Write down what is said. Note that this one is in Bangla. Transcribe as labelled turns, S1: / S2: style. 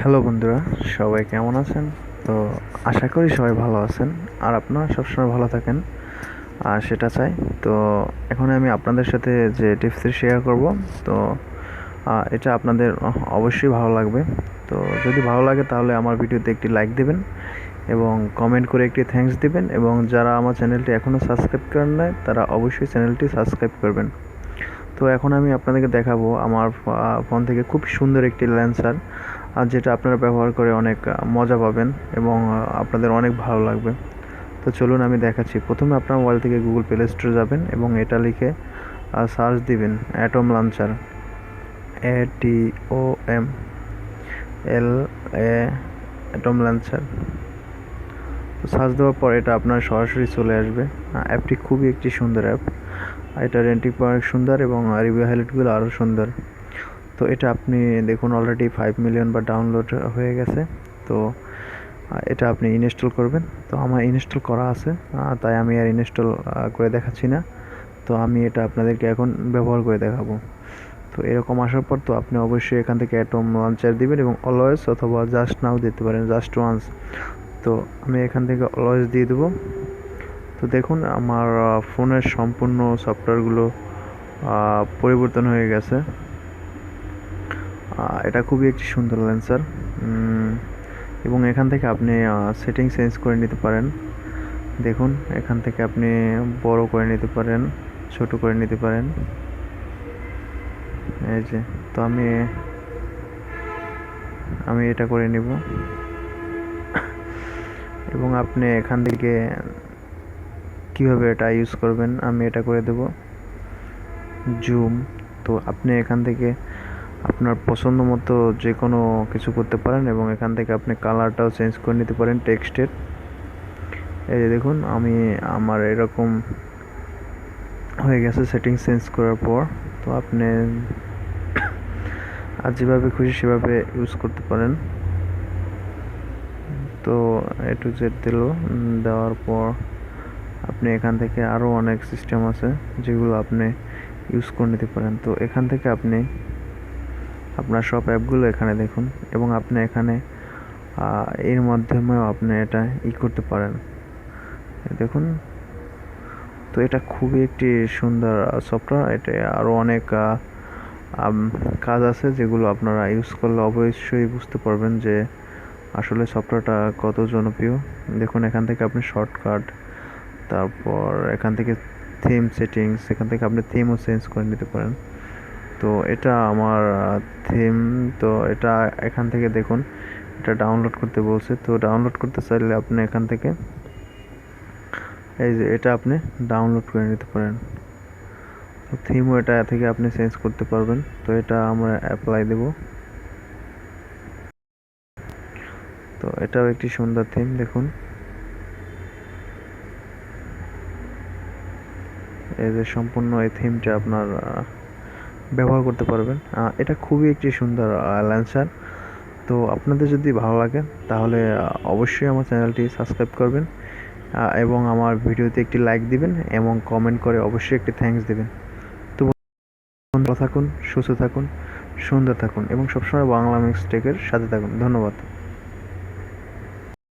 S1: হ্যালো বন্ধুরা, সবাই কেমন আছেন? তো আশা করি সবাই ভালো আছেন, আর আপনারা সবসময় ভালো থাকেন, আর সেটা চাই। তো এখন আমি আপনাদের সাথে যে টিপসটি শেয়ার করব, তো এটা আপনাদের অবশ্যই ভালো লাগবে। তো যদি ভালো লাগে তাহলে আমার ভিডিওতে একটি লাইক দেবেন এবং কমেন্ট করে একটি থ্যাঙ্কস দিবেন এবং যারা আমার চ্যানেলটি এখনও সাবস্ক্রাইব করেন নাই, তারা অবশ্যই চ্যানেলটি সাবস্ক্রাইব করবেন। তো এখন আমি আপনাদেরকে দেখাবো আমার ফোন থেকে খুব সুন্দর একটি ল্যান্সার আর যেটা আপনারা ব্যবহার করে অনেক মজা পাবেন এবং আপনাদের অনেক ভালো লাগবে। তো চলুন আমি দেখাচ্ছি। প্রথমে আপনার মোবাইল থেকে গুগল প্লে স্টোরে যাবেন এবং এটা লিখে সার্চ দিবেন atom launcher A T O M L A atom launcher search দেওয়ার পর এটা আপনার সরাসরি চলে আসবে। অ্যাপটি খুবই একটি সুন্দর অ্যাপ এটা রেন্টিং অনেক সুন্দর এবং রিভিউ হাইলাইটগুলো আরও সুন্দর। তো এটা আপনি দেখুন অলরেডি ফাইভ মিলিয়ন বা ডাউনলোড হয়ে গেছে। তো এটা আপনি ইনস্টল করবেন। তো আমার ইনস্টল করা আছে তাই আমি আর ইনস্টল করে দেখাচ্ছি না। তো আমি এটা আপনাদেরকে এখন ব্যবহার করে দেখাবো। তো এরকম আসার পর তো আপনি অবশ্যই এখান থেকে অ্যাটম লঞ্চার দিবেন এবং অলওয়েজ অথবা জাস্ট নাও দিতে পারেন জাস্ট ওয়ান্স তো আমি এখান থেকে অলওয়েজ দিয়ে দেবো। তো দেখুন আমার ফোনের সম্পূর্ণ সফটওয়্যারগুলো পরিবর্তন হয়ে গেছে। এটা খুবই একটি সুন্দর লেন্সার এবং এখান থেকে আপনি সেটিং চেঞ্জ করে নিতে পারেন। দেখুন, এখান থেকে আপনি বড় করে নিতে পারেন, ছোট করে নিতে পারেন। এই যে, তো আমি আমি এটা করে নিব। এবং আপনি এখান থেকে কীভাবে এটা ইউজ করবেন, আমি এটা করে দেব। জুম তো আপনি এখান থেকে আপনার পছন্দ মতো যে কোনো কিছু করতে পারেন এবং এখান থেকে আপনি কালারটাও চেঞ্জ করে নিতে পারেন টেক্সটের। এই যে দেখুন, আমি আমার এরকম হয়ে গেছে সেটিংস চেঞ্জ করার পর। তো আপনি আর যেভাবে খুশি সেভাবে ইউজ করতে পারেন। তো এ টু জেড দিল, দেওয়ার পর আপনি এখান থেকে আরও অনেক সিস্টেম আছে যেগুলো আপনি ইউজ করে নিতে পারেন। তো এখান থেকে আপনি আপনার সব অ্যাপগুলো এখানে দেখুন এবং আপনি এখানে এর মাধ্যমেও আপনি এটা ই করতে পারেন। দেখুন, তো এটা খুবই একটি সুন্দর সফটওয়্যার এটা আরও অনেক কাজ আছে যেগুলো আপনারা ইউজ করলে অবশ্যই বুঝতে পারবেন যে আসলে সফটওয়্যারটা কত জনপ্রিয়। দেখুন, এখান থেকে আপনি শর্টকাট তারপর এখান থেকে থিম সেটিংস এখান থেকে আপনি থিমও চেঞ্জ করে নিতে পারেন। তো এটা আমার থিম তো এটা এখান থেকে দেখুন। এটা ডাউনলোড করতে বলছে। তো ডাউনলোড করতে চাইলে আপনি এখান থেকে এই যে এটা আপনি ডাউনলোড করে নিতে পারেন। তো থিমও এটা থেকে আপনি চেঞ্জ করতে পারবেন। তো এটা আমরা অ্যাপ্লাই দেব। তো এটাও একটি সুন্দর থিম দেখুন। এই যে সম্পূর্ণ এই থিমটা আপনার ব্যবহার করতে পারবেন। এটা খুবই একটি সুন্দর ল্যান্সার তো আপনাদের যদি ভালো লাগে, তাহলে অবশ্যই আমার চ্যানেলটি সাবস্ক্রাইব করবেন এবং আমার ভিডিওতে একটি লাইক দিবেন, এবং কমেন্ট করে অবশ্যই একটি থ্যাঙ্কস দিবেন। তো থাকুন, সুস্থ থাকুন, সুন্দর থাকুন, এবং সবসময় বাংলা মিক্সটেকের সাথে থাকুন। ধন্যবাদ।